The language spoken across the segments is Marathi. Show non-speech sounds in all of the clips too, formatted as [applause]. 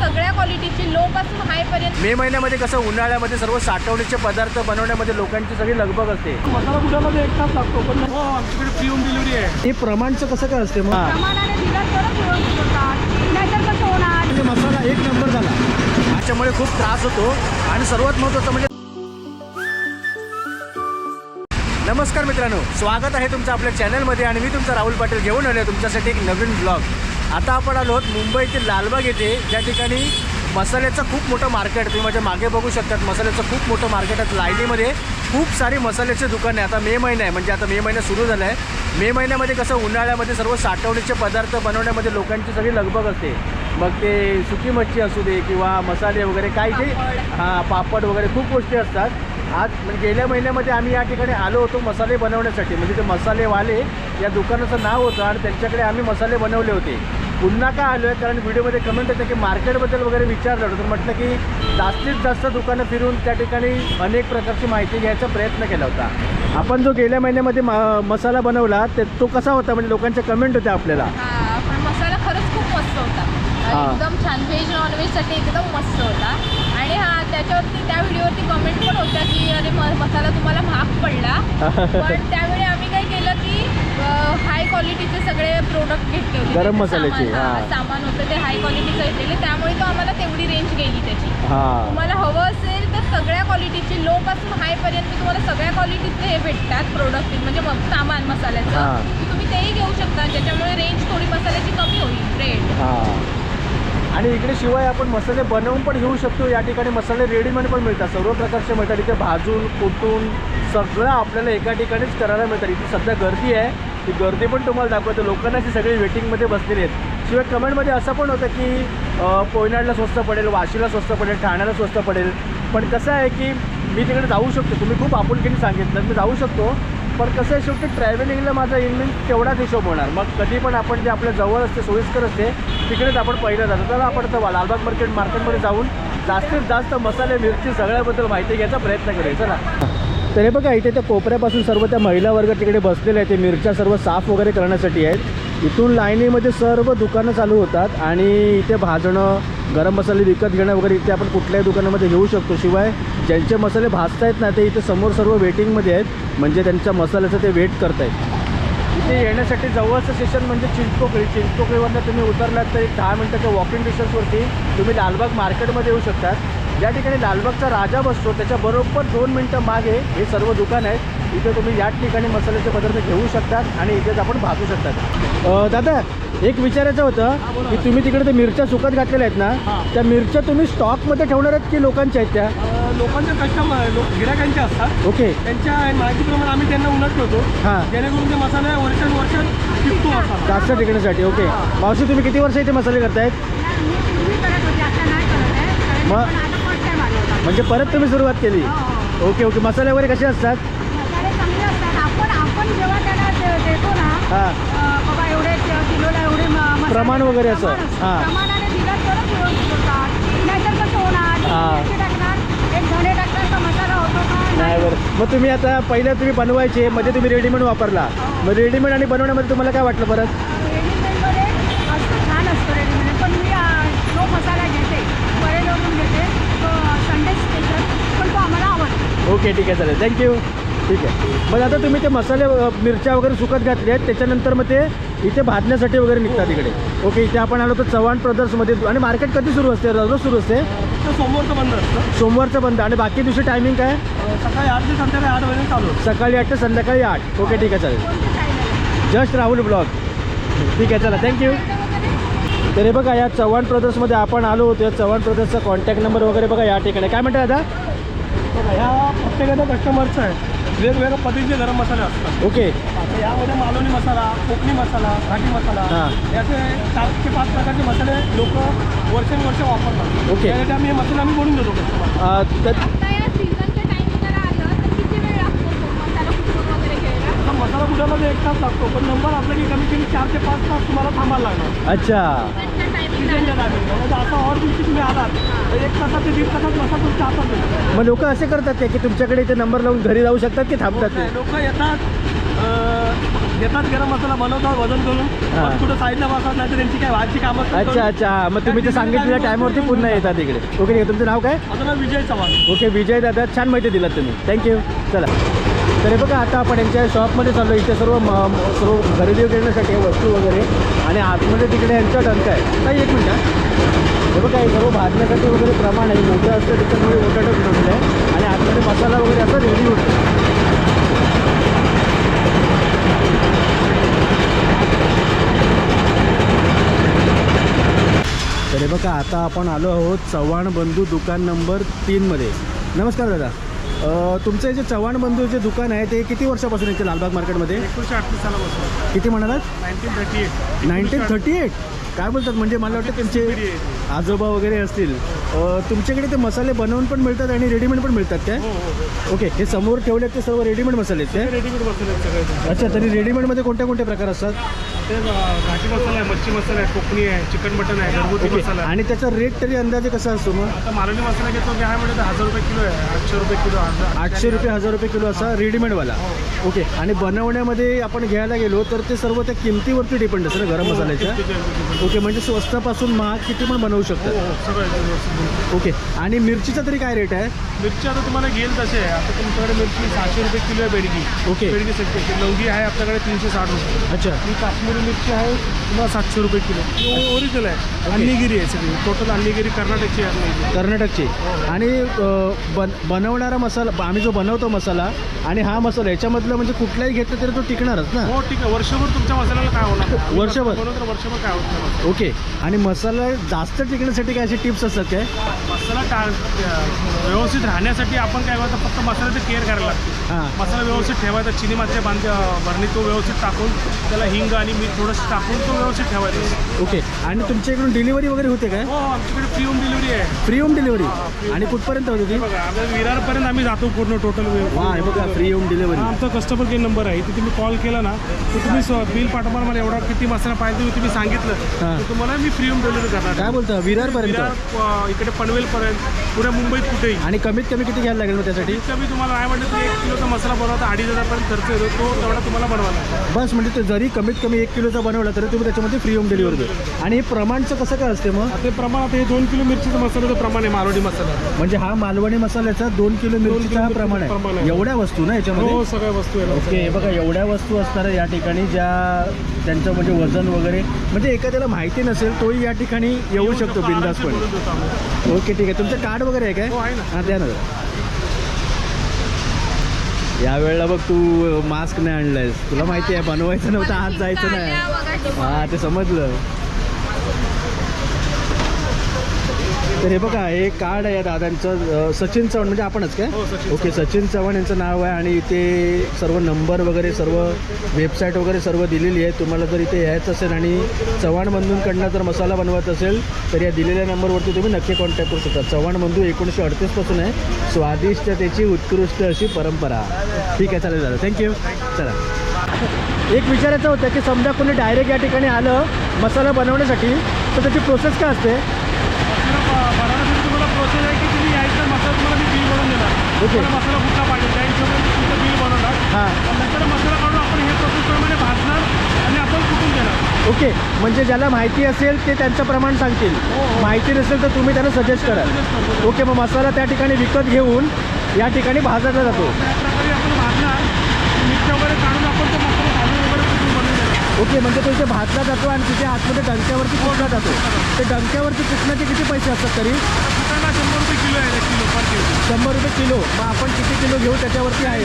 सगळ्या क्वालिटीची लो पासून हाय पर्यंत. मे महिन्यामध्ये कसं उन्हाळ्यामध्ये सर्व साठवणीचे पदार्थ बनवण्यामध्ये लोकांची सगळी लगबग असते. मसाला कुठामध्ये एक तास लागतो पण हो आमच्याकडे फ्री होम डिलिव्हरी आहे. हे प्रमाणचं कसं काय असते मग? प्रमाणाने दिलं तरच व्यवस्थित होतात. नाहीतर कसं होणार? म्हणजे मसाला एक नंबर झाला. त्याच्यामुळे खूप त्रास होतो. आणि सर्वात महत्त्वाचं म्हणजे नमस्कार मित्रांनो. स्वागत आहे तुमचं आपल्या चॅनलमध्ये आणि मी तुमचा राहुल पाटील घेऊन आलो आहे तुमच्यासाठी एक नवीन ब्लॉग आता आपण आलो आहोत मुंबईतील लालबाग येथे. ज्या ठिकाणी मसाल्याचं खूप मोठं मार्केट तुम्ही माझ्या मागे बघू शकतात मसाल्याचं खूप मोठं मार्केट आहे. लाईनीमध्ये खूप सारी मसाल्याचे दुकान आहे आता मे महिना आहे. म्हणजे आता मे महिना सुरू झाला आहे मे महिन्यामध्ये कसं उन्हाळ्यामध्ये सर्व साठवणीचे पदार्थ बनवण्यामध्ये लोकांची सगळी लगबग असते. मग ते सुकी मच्छी असू दे किंवा मसाले वगैरे काय ते हां पापड वगैरे खूप गोष्टी असतात. आज म्हणजे गेल्या महिन्यामध्ये आम्ही या ठिकाणी आलो होतो मसाले बनवण्यासाठी. म्हणजे ते मसालेवाले या दुकानाचं नाव होतं आणि त्यांच्याकडे आम्ही मसाले बनवले होते. पुन्हा का आलो आहे कारण व्हिडिओमध्ये कमेंट होते की मार्केटबद्दल वगैरे विचारलं होतं. तर म्हटलं की जास्तीत जास्त दुकानं फिरून त्या ठिकाणी अनेक प्रकारची माहिती घ्यायचा प्रयत्न केला होता. आपण जो गेल्या महिन्यामध्ये मा मसाला बनवला ते तो कसा होता? म्हणजे लोकांच्या कमेंट होत्या आपल्याला. मसाला खरंच खूप मस्त होता. एकदम छान. व्हेज नॉनव्हेजसाठी एकदम मस्त होता. आणि हा त्याच्यावरती त्या व्हिडिओवरती कमेंट पण होत्या की अरे मसाला तुम्हाला महाग पडला. [laughs] पण त्यावेळी हाय क्वालिटीचे सगळे प्रोडक्ट घेतले होते. गरम मसाल्याचे, सामान, हा. सामान होतं ते हाय क्वालिटीचं घेतलेलं. त्यामुळे तो आम्हाला तेवढी रेंज गेली त्याची. हां. तुम्हाला हवं असेल तर सगळ्या क्वालिटीचे लो पासून हाय पर्यंत तुम्हाला सगळ्या क्वालिटीचे हे भेटतात प्रोडक्ट म्हणजे सामान हा. मसाल्याचं तुम्ही तेही घेऊ शकता ज्याच्यामुळे रेंज थोडी मसाल्याची कमी होईल रेट हां. आणि इकडे शिवाय आपण मसाले बनवून पण घेऊ शकतो या ठिकाणी मसाले रेडीमेड पण मिळतात. सर्व प्रकारचे मिळतात. इथे भाजून कुटून सगळं आपल्याला एका ठिकाणीच करायला मिळतात. इथे सध्या गर्दी आहे. ती गर्दी पण तुम्हाला दाखवतो. लोकांना ती सगळी वेटिंगमध्ये बसलेली आहेत. शिवाय कमेंटमध्ये असं पण होतं की कोयनाडला पोयनाडला स्वस्त पडेल वाशीला स्वस्त पडेल ठाण्याला स्वस्त पडेल. पण कसं आहे की मी तिकडे जाऊ शकतो. तुम्ही खूप आपुलकीने सांगितलं. मी जाऊ शकतो. पण कसं आहे शेवटी ट्रॅव्हलिंगला माझा इनमिन तेवढाच हिशोब होणार. मग कधी पण आपण जे आपल्या जवळ असते सोयीस्कर असते तिकडेच आपण पहिलं जातो. तर आपण आता लालबाग मार्केट मार्केटमध्ये जाऊन जास्तीत जास्त मसाले मिरची सगळ्याबद्दल माहिती घ्यायचा प्रयत्न करेल चला. तर हे बघा इथे त्या कोपऱ्यापासून सर्व त्या महिला वर्ग तिकडे बसलेले आहेत. ते मिरच्या सर्व साफ वगैरे करण्यासाठी आहेत. इथून लाईनीमध्ये सर्व दुकानं चालू होतात आणि इथे भाजणं गरम मसाले विकत घेणं वगैरे इथे आपण कुठल्याही दुकानामध्ये घेऊ शकतो. शिवाय ज्यांचे मसाले भाजतायत ना ते इथे समोर सर्व वेटिंगमध्ये आहेत. म्हणजे त्यांच्या मसाल्याचं ते वेट करतायत. इथे येण्यासाठी जवळचं स्टेशन म्हणजे चिंचपोकळी. चिंचपोकळीवरनं तुम्ही उतरलात तर एक दहा मिनटाच्या वॉकिंग डिस्टन्सवरती तुम्ही लालबाग मार्केटमध्ये येऊ शकतात. ज्या ठिकाणी लालबागचा राजा बसतो. त्याच्या बरोबर दोन मिनटं मागे हे सर्व दुकान आहेत. इथे तुम्ही याच ठिकाणी मसाल्याचे पदार्थ घेऊ शकतात आणि इथेच आपण भाजू शकतात. दादा एक विचारायचं होतं की तुम्ही तिकडे ते मिरच्या सुकत घातलेल्या आहेत ना? हां. त्या मिरच्या तुम्ही स्टॉकमध्ये ठेवणार आहेत की लोकांच्या आहेत त्या? अं, लोकांचे कस्टमर लोक गिरायकांचे असतात. ओके. त्यांच्या माहितीप्रमाणे आम्ही त्यांना उलट ठेवतो. हां. जेणेकरून ते मसाले वर्षानुवर्ष टिकतो मसाला जास्त टिकण्यासाठी. ओके. मावशी तुम्ही किती वर्ष इथे मसाले करतायत? मग म्हणजे परत तुम्ही सुरुवात केली. Okay okay. मसाले वगैरे कसे असतात? आपण आपण जेव्हा त्याला दे- देतो ना हां. अं, बाबा एवढे किलोला एवढे म- मसाले- प्रमाण वगैरे असं. प्रमाण असतं. हां. प्रमाणाने दिलं तरच व्यवस्थित होतात. नाहीतर कसं होणार? एक हां. मिरची टाकणार एक धणे टाकणार तर मसाला होतो का? नाही बरं. मग तुम्ही आता पहिल्या तुम्ही बनवायचे मध्ये तुम्ही रेडीमेड वापरला. मग रेडीमेड आणि बनवण्यामध्ये तुम्हाला काय वाटलं परत रेडीमेडमध्ये असतं छान असतं रेडीमेड पण मी अं, जो मसाला घेते बरेलोरून घेते तो संडे स्पेशल पण तो आम्हाला आवडतो ओके ठीक आहे चालेल. थँक्यू ठीक आहे. मग आता तुम्ही ते मसाले मिरच्या वगैरे सुकत घातले आहेत त्याच्यानंतर मग ते इथे भाजण्यासाठी वगैरे निघतात इकडे. ओके इथे आपण आलो तर चव्हाण ब्रदर्समध्ये आणि मार्केट कधी सुरू असते रोज सुरू असते? तर समोरचं बंद असतं. सोमवारचं बंद. आणि बाकी दिवशी टायमिंग काय? सकाळी आठ ते संध्याकाळी आठ वाजे चालू. सकाळी आठ ते संध्याकाळी आठ. ओके ठीक आहे चालेल. जस्ट राहुल ब्लॉग ठीक आहे चला. थँक्यू तर हे बघा या चव्हाण ब्रदर्समध्ये आपण आलो होतो. या चव्हाण ब्रदर्सचा कॉन्टॅक्ट नंबर वगैरे बघा या ठिकाणी. काय म्हणतात दादा? बघा, ह्या प्रत्येकाच्या कस्टमरचं आहे. वेगवेगळ्या पद्धतीचे गरम मसाले असतात. ओके. आता यामध्ये मालवणी मसाला कोकणी मसाला घाटी मसाला हां. याचे चार ते पाच प्रकारचे मसाले लोक वर्षानुवर्ष वापरतात. ओके. त्यासाठी आम्ही हे मसाले आम्ही बनवून देतो कस्टमर अ, तर आता या सीझनच्या टाइम जर आलं तर किती वेळ लागतो तो मसाला कुठून वगैरे घ्यायला? आता मसाला कुठामध्ये एक तास लागतो पण नंबर असला की कमी कमी चार ते पाच तास तुम्हाला थांबायला लागणार. अच्छा. मग लोक असे करतात ते की तुमच्याकडे इथे नंबर लावून घरी जाऊ शकतात की थांबतात ते? लोक येतात अं, घेतात गरम मसाला बनवतात वजन करून. हा. मग कुठं साईडला बसतात नाही तर त्यांची काय व्हायची कामं असतात अच्छा. अच्छा. हा, मग तुम्ही ते सांगितलेल्या टायमावरती पुन्हा येतात इकडे. ओके ठीक आहे. तुमचं नाव काय? माझं नाव विजय चव्हाण. ओके विजय दादा. छान माहिती दिलात तुम्ही. थँक्यू चला. तर हे बघा आता आपण यांच्या शॉपमध्ये चाललो. इथे सर्व म- सर्व खरेदी करण्यासाठी वस्तू वगैरे आणि आतमध्ये तिकडे यांचा डंक आहे. काही एक मिनटं हे. बघा हे सर्व भाजण्यासाठी वगैरे प्रमाण आहे. मोठं असतं त्याच्यामुळे मोठं डंक आहे आणि आतमध्ये मसाला वगैरे असं रेडी होतो बघा आता आपण आलो आहोत चव्हाण बंधू दुकान नंबर तीनमध्ये. नमस्कार दादा. तुमचं हे जे चव्हाण बंधू जे दुकान आहे ते किती वर्षापासून येते लालबाग मार्केटमध्ये? अडतीस सालापासून. किती म्हणालात? Nineteen thirty eight. Nineteen thirty eight? काय बोलतात? म्हणजे मला वाटतं त्यांचे आजोबा वगैरे असतील. तुमच्याकडे ते मसाले बनवून पण मिळतात आणि रेडीमेड पण मिळतात काय? हो हो हो. ओके हे समोर ठेवले ते सर्व रेडीमेड मसाले आहेत काय? रेडीमेड मसाले अच्छा तरी रेडीमेडमध्ये कोणत्या कोणते प्रकार असतात? ते घाटी मसाला आहे मच्छी मसाला आहे कोकणी आहे चिकन मटन आहे घरगुती मसाला आहे. आणि त्याचा रेट तरी अंदाजे कसा असतो मग? आता मालवणी मसाला घेतो की आहे म्हणजे हजार रुपये किलो आहे आठशे रुपये किलो हजार- आठशे रुपये हजार रुपये किलो असा रेडीमेडवाला ओके. आणि बनवण्यामध्ये आपण घ्यायला गेलो तर ते सर्व त्या किमतीवरती डिपेंड असतं ना गरम मसाल्याच्या? हो ओके म्हणजे स्वस्तापासून महाग किती पण बनवू शकतात. हो सगळं आहे व्यवस्थित. ओके. आणि मिरचीचा तरी काय रेट आहे? मिरची आता तुम्हाला घेईल तसे आहे. आता तुमच्याकडे मिरची सहाशे रुपये किलो आहे बेडगी. ओके. बेडगी सत्याऐंशी लवंगी आहे आपल्याकडे तीनशे साठ रुपये. अच्छा. ही काश्मीरी मिरची आहे तुम्हाला सातशे रुपये किलो. ओरिजिनल आहे. अन्नीगिरी आहे सगळी. टोटल अन्नीगिरी कर्नाटकची आहे. कर्नाटकची. आणि अ, बन बनवणारा मसाला आम्ही जो बनवतो मसाला आणि हा मसाला याच्यामधलं म्हणजे कुठलाही घेतलं तरी तो टिकणारच ना? हो ठीक आहे. वर्षभर तुमच्या मसाल्याला काय होणार? वर्षभर? वर्षभर काय नाही ओके. आणि मसाला जास्त टिकण्यासाठी काय असे टिप्स असतात काय? मसाला व्यवस्थित राहण्यासाठी आपण काय करतो फक्त मसाल्याचं केअर करायला लागते. हां मसाला व्यवस्थित ठेवायचा चिनी मातीच्या बांध भरणी तो व्यवस्थित टाकून त्याला हिंग आणि मीठ थोडंसं टाकून तो व्यवस्थित ठेवायचा. ओके. आणि तुमच्या इकडून डिलिव्हरी वगैरे होते काय हो आमच्याकडे फ्री होम डिलिव्हरी आहे. Free home delivery? आणि कुठपर्यंत होती ती? बघा आपल्या विरारपर्यंत आम्ही जातो पूर्ण टोटल हे बघा फ्री होम डिलिव्हरी. हा आमचा कस्टमर केअर नंबर आहे. तुम्ही कॉल केला ना तर तुम्ही बिल पाठवा मला एवढा किती मसाला पाहिजे तुम्ही तुम्ही सांगितलं. हां. तर तुम्हाला मी फ्री होम डिलिव्हरी करणार काय बोलता विरारपर्यंत? इकडे पनवेलपर्यंत पुऱ्या मुंबईत कुठेही. आणि कमीत कमी किती घ्यायला लागेल मग त्यासाठी? कमी तुम्हाला काय म्हणलं एक किलोचा मसाला बनवता अडीच हजारपर्यंत खर्च येतो तो तेवढा तुम्हाला बनवायला लागतो. बस म्हणजे ते जरी कमीत कमी एक किलोचा बनवला तरी तुम्ही त्याच्यामध्ये फ्री होम डिलिव्हरी देऊ आणि हे प्रमाणचं कसं काय असते मग? ते प्रमाण आता हे दोन किलो मिरचीचं मसाल्याचं प्रमाण आहे मालवणी मसाला. म्हणजे हा मालवणी मसाल्याचा दोन किलो मिरचीचा हा प्रमाण प्रमाण आहे. आहे. एवढ्या वस्तू ना याच्यामध्ये? हो सगळ्या वस्तू आहे. ओके हे बघा एवढ्या वस्तू असणार या ठिकाणी ज्या त्यांचं म्हणजे वजन वगैरे म्हणजे एखाद्याला माहिती नसेल तोही या ठिकाणी येऊ शकतो बिंदासपणे देतो. ओके ठीक आहे. तुमचं कार्ड वगैरे आहे काय? हो आहे ना. हां द्या ना. जरा. या वेळेला बघ तू मास्क नाही आणलायस. तुला माहिती आहे बनवायचं नव्हतं आज जायचं नाही. हा ते समजलं. तर हे बघा हे कार्ड आहे या दादांचं. सचिन चव्हाण म्हणजे आपणच काय? हो, ओके सचिन चव्हाण यांचं नाव आहे आणि इथे सर्व नंबर वगैरे सर्व वेबसाईट वगैरे सर्व दिलेली आहे. तुम्हाला जर इथे यायचं असेल आणि चव्हाण बंधूंकडनं जर मसाला बनवायचा असेल तर या दिलेल्या नंबरवरती तुम्ही नक्की कॉन्टॅक्ट करू शकता. चव्हाण बंधू एकोणीसशे अडतीसपासून आहे. स्वादिष्टतेची उत्कृष्ट अशी परंपरा. ठीक आहे चालेल चालेल. थँक्यू चला. एक विचारायचं होतं की समजा कोणी डायरेक्ट या ठिकाणी आलं मसाला बनवण्यासाठी तर त्याची प्रोसेस काय असते मसाला ब- बनवण्यासाठी तुम्हाला प्रोसेस आहे की तुम्ही यायचं मसाला तुम्हाला मी बिल बनवून देणार ओके. तुम्हाला मसाला कुठला पाहिजे. त्या हिशोबाने तुमचं बिल बनवणार. हां. नंतर मसाला काढून आपण हे प्रोसेसप्रमाणे भाजणार आणि आपण कुठून देणार? ओके म्हणजे ज्याला माहिती असेल ते त्यांचं प्रमाण सांगतील. माहिती नसेल तर तुम्ही त्यांना सजेस्ट करा ओके मग मसाला त्या ठिकाणी विकत घेऊन या ठिकाणी भाजला जातो त्याप्रकारे आपण भाजणार मिरच्या वगैरे काढून आपण तो मसाला भाजून वगैरे कुठून बनवून देणार ओके म्हणजे तो इथे भाजला जातो आणि तिथे आतमध्ये डंक्यावरती कुठला जातो. ते डंक्यावरती कुठण्याचे किती पैसे असतात तरी? शंभर रुपये किलो आहे किलो पर किलो. शंभर रुपये किलो. मग आपण किती किलो घेऊ? त्याच्यावरती आहे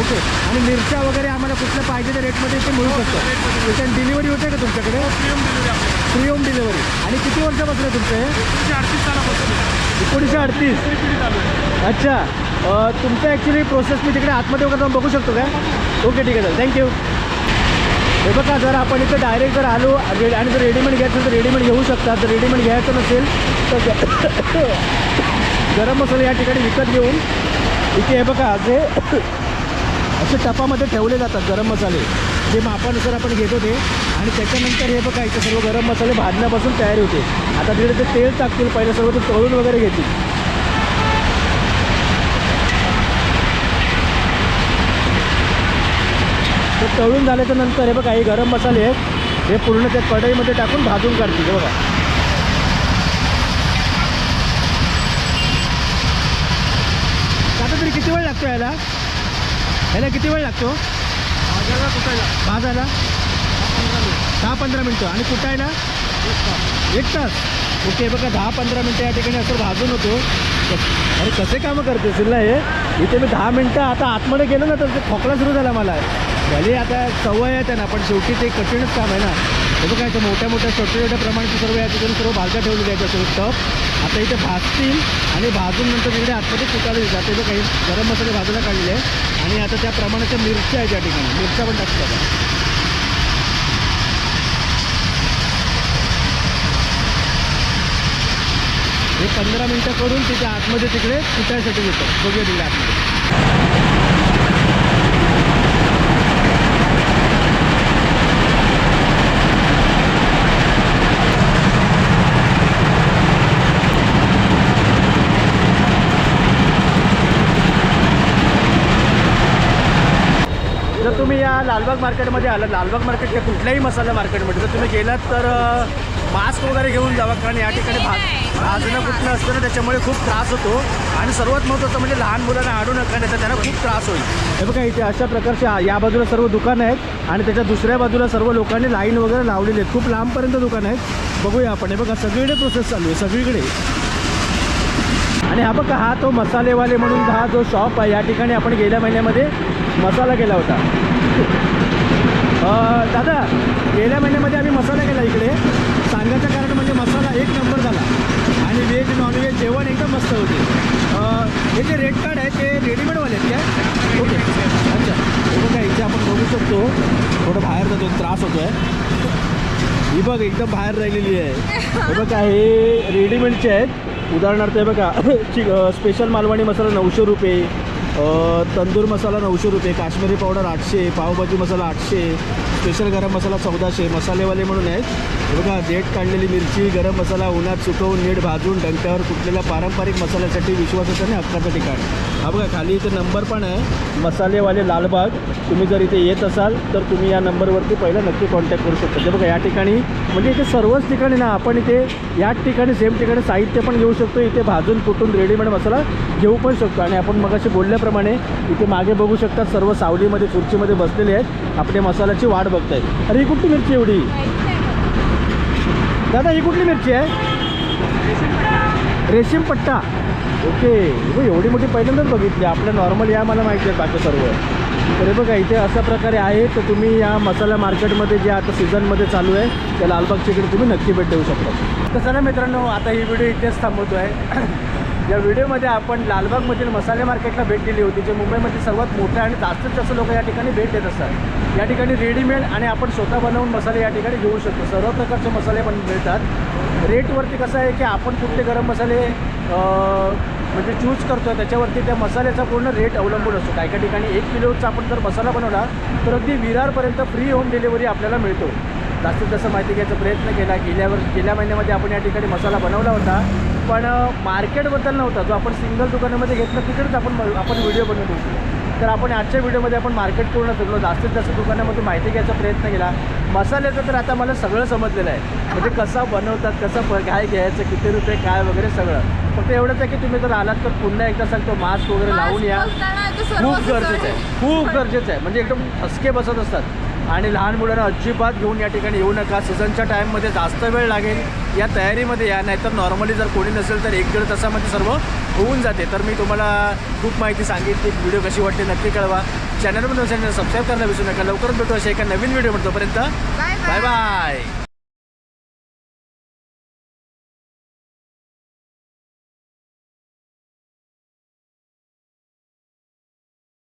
ओके आणि मिरच्या वगैरे आम्हाला कुठल्या पाहिजे त्या रेटमध्ये ते मिळू शकतं. त्याच्यात डिलिव्हरी होते का तुमच्याकडे? Free home delivery free home delivery आणि किती वर्षापासून तुमचं? हे अडतीस सालापासून. एकोणीसशे अडतीस. अच्छा. तुमचं ॲक्च्युली प्रोसेस मी तिकडे आतमध्ये वगैरे जाऊन बघू शकतो का? ओके ठीक आहे सर थँक्यू हे बघा जर आपण इथं डायरेक्ट जर आलो आणि जर रेडीमेड घ्यायचं तर रेडीमेड घेऊ शकता. जर रेडीमेड घ्यायचं नसेल तर [coughs] गरम मसाले या ठिकाणी विकत घेऊन इथे हे बघा जे [coughs] असे टपामध्ये ठेवले जातात गरम मसाले. जे मापानुसार आपण घेतो ते आणि त्याच्यानंतर हे बघा इथे सर्व गरम मसाले भाजण्यापासून तयारी होते. आता तिकडे ते तेल टाकतील पहिले सर्व ते तळून वगैरे घेतील. तर हे तळून झाल्याच्यानंतर हे बघा हे गरम मसाले आहेत. हे पूर्ण त्या कढईमध्ये टाकून भाजून काढतील बघा. आता तरी किती वेळ लागतो याला याला किती वेळ लागतो? भाजायला कुठायला? भाजायला? दहा पंधरा मिनटं. आणि कुटायला एक तास. ओके बघा दहा पंधरा मिनटं या ठिकाणी असं भाजून होतो. अरे कसे कामं करते सिल्ला हे? इथे मी दहा मिनटं आता आतमध्ये गेलो ना तर ते खोकला सुरू झाला मला. भले आता सवय आहे त्यांना पण शेवटी ते कठीणच काम आहे ना. हे बघा इथे मोठ्या मोठ्या छोट्या छोट्या प्रमाणात सर्व या ठिकाणी सर्व भाज्या ठेवलेली आहे सर्व टप आता इथे भाजतील आणि भाजून नंतर तिकडे आतमध्ये कुटायला जाते बघा हे गरम मसाले भाजायला काढलेले आहे आणि आता त्या प्रमाणाच्या मिरच्या आहेत या ठिकाणी. मिरच्या पण टाकतात. हे पंधरा मिनटं करून तिथे आतमध्ये तिकडे सुटायसाठी येतं. बघूया तिकडे आतमध्ये जर तुम्ही या लालबाग मार्केटमध्ये आलं. लालबाग मार्केट किंवा कुठल्याही मसाला मार्केटमध्ये जर तुम्ही गेलात तर मास्क वगैरे घेऊन जावा कारण या ठिकाणी भाज भाजणं कुठलं असतं ना त्याच्यामुळे खूप त्रास होतो. आणि सर्वात महत्त्वाचं म्हणजे लहान मुलांना आडू नका नाही तर त्यांना खूप त्रास होईल. हे बघा इथे अशा प्रकारचे या बाजूला सर्व दुकानं आहेत आणि त्याच्या दुसऱ्या बाजूला सर्व लोकांनी लाईन वगैरे लावलेली आहेत. खूप लांबपर्यंत दुकानं आहेत. बघूया आपण. हे बघा सगळीकडे प्रोसेस चालू आहे सगळीकडे. आणि हा बघा हा तो मसालेवाले म्हणून हा जो शॉप आहे या ठिकाणी आपण गेल्या महिन्यामध्ये मसाला केला होता. दादा गेल्या महिन्यामध्ये आम्ही मसाला केला इकडे. सांगायचं कारण म्हणजे मसाला एक नंबर झाला. आणि व्हेज नॉनव्हेज जेवण एकदम मस्त होते. हे जे रेड कार्ड आहे ते रेडीमेडवाले आहेत काय? ओके अच्छा. हे बघा इथे आपण बघू शकतो. थोडं बाहेर जातो त्रास होतो आहे ही बघ एकदम बाहेर राहिलेली आहे. हे बघा हे रेडीमेडचे आहेत. उदाहरणार्थ हे बघा [coughs] स्पेशल मालवणी मसाला नऊशे रुपये. तंदूर मसाला नऊशे रुपये काश्मीरी पावडर आठशे पावभाजी मसाला आठशे स्पेशल गरम मसाला चौदाशे मसालेवाले म्हणून आहेत. बघा देठ काढलेली मिरची गरम मसाला उन्हात सुकवून नीट भाजून डंक्यावर कुठलेल्या पारंपरिक मसाल्यासाठी विश्वासाचं आणि हक्काचं ठिकाण. हा बघा खाली इथे नंबर पण आहे. मसालेवाले लालबाग. तुम्ही जर इथे येत असाल तर तुम्ही या नंबरवरती पहिला नक्की कॉन्टॅक्ट करू शकता. जे बघा या ठिकाणी म्हणजे इथे सर्वच ठिकाणी ना आपण इथे याच ठिकाणी सेम ठिकाणी साहित्य पण घेऊ शकतो. इथे भाजून कुटून रेडीमेड मसाला घेऊ पण शकतो. आणि आपण मगाशी त्याचप्रमाणे इथे मागे बघू शकतात सर्व सावलीमध्ये खुर्चीमध्ये बसलेले आहेत. आपल्या मसाल्याची वाट बघतायत अरे ही कुठली मिरची एवढी? दादा ही कुठली मिरची आहे? रेशीम पट्टा. ओके एवढी मोठी पहिल्यांदाच बघितली. आपल्या नॉर्मल या मला माहिती आहे बाकी सर्व. तर बघा इथे अशा प्रकारे आहे. तर तुम्ही या मसाला मार्केटमध्ये जे आता सीझनमध्ये चालू आहे त्या लालबागच्या इकडे तुम्ही नक्की भेट देऊ शकता. तर चला मित्रांनो आता ही व्हिडिओ इथेच थांबवतो आहे या व्हिडिओमध्ये आपण लालबागमधील मसाले मार्केटला भेट दिली होती जे मुंबईमध्ये सर्वात मोठं आणि जास्तीत जास्त लोक या ठिकाणी भेट देत असतात. या ठिकाणी रेडीमेड आणि आपण स्वतः बनवून मसाले या ठिकाणी घेऊ शकतो. सर्व प्रकारचे मसाले पण मिळतात. रेटवरती कसं आहे की आपण कुठले गरम मसाले म्हणजे चूज करतो त्याच्यावरती त्या मसाल्याचा पूर्ण रेट अवलंबून असतो. काही काही ठिकाणी एक किलोचा आपण जर मसाला बनवला तर अगदी विरारपर्यंत फ्री होम डिलिव्हरी आपल्याला मिळतो. जास्तीत जास्त माहिती घ्यायचा प्रयत्न केला. गेल्यावर गेल्या महिन्यामध्ये आपण या ठिकाणी मसाला बनवला होता. पण मार्केटबद्दल नव्हता. जो आपण सिंगल दुकानामध्ये घेतलं तिकडेच आपण आपण व्हिडिओ बनवत होतो तर आपण आजच्या व्हिडिओमध्ये आपण मार्केट पूर्ण फिरलो जास्तीत जास्त दुकानामध्ये माहिती घ्यायचा प्रयत्न केला. मसाल्याचं तर आता मला सगळं समजलेलं आहे. म्हणजे कसा बनवतात कसं प- काय घ्यायचं किती रुपये काय वगैरे सगळं. फक्त एवढंच आहे की तुम्ही जर आलात तर पुन्हा एकदा सांगतो मास्क वगैरे लावून या. खूप गरजेचं आहे. खूप गरजेचं आहे. म्हणजे एकदम ठसके बसत असतात. आणि लहान मुलांना अजिबात घेऊन या ठिकाणी येऊ नका. सीझनच्या टाईममध्ये जास्त वेळ लागेल. या तयारीमध्ये या नाहीतर नॉर्मली जर कोणी नसेल तर एक दीड तासामध्ये सर्व होऊन जाते. तर मी तुम्हाला खूप माहिती सांगितली व्हिडिओ कशी वाटते नक्की कळवा. चॅनलमध्ये चॅनल सबस्क्राईब करायला विसरू नका. लवकरच भेटू अशा एका नवीन व्हिडिओ म्हणतोपर्यंत बाय बाय